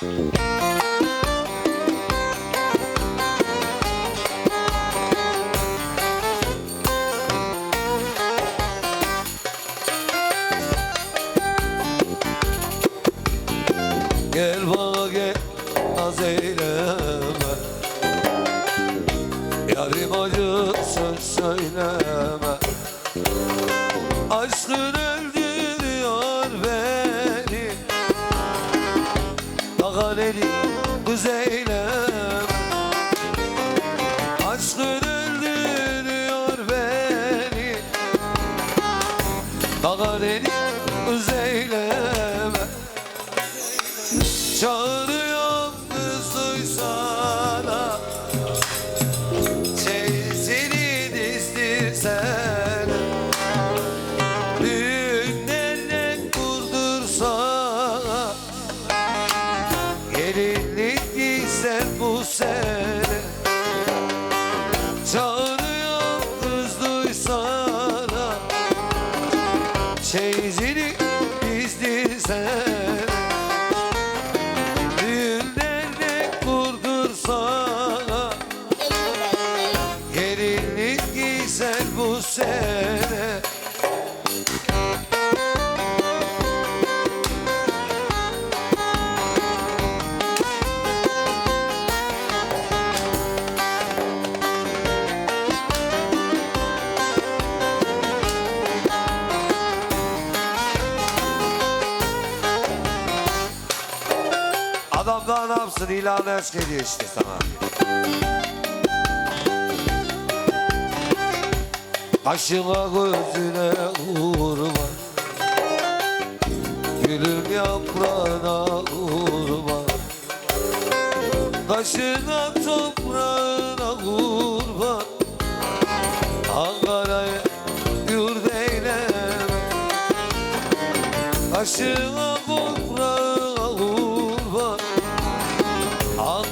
Gel bana gel az eyleme. Yarim acı söz söyleme. Aşkın elde güzeylem Aşkın öldürüyor beni. Daganeli güzeyleme Çağırıyorum Düğünlerle kurdursana Gelinlik giysen bu sene Adam daha ne yapsın? İlanı aşk ediyor işte sana. Kaşına gözüne vurma. Gülüm yaprağına vurma. Kaşına toprağına vurma. Ankara'ya yurt eyleme. Kaşına toprağına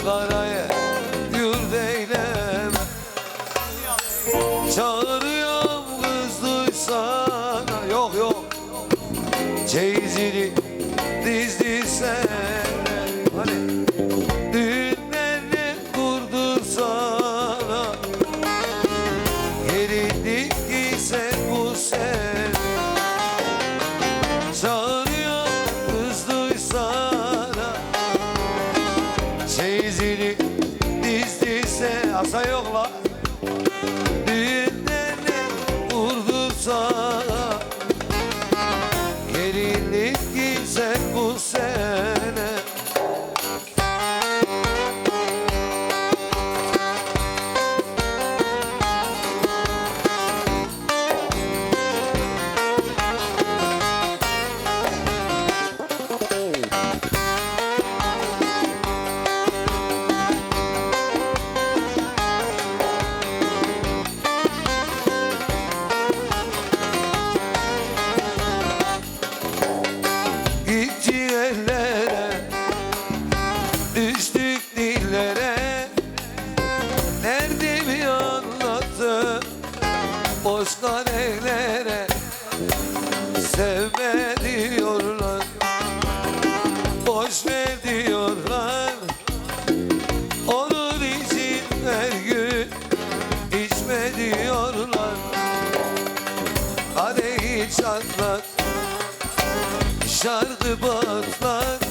Ankara'ya yurt eyleme Çağırıyorum kız duysana Yok yok. Çeyizini dizdirsen Hani Düğünlerini kurdursana Gelinlik giysen bu sen. Çağırıyorum Asa yok la. Düğünlerini kurdursana Boş karehlere Sevme diyorlar. Boş ver diyorlar. Onun için her gün içme diyorlar. Kadehi çatlat Şarkı patlar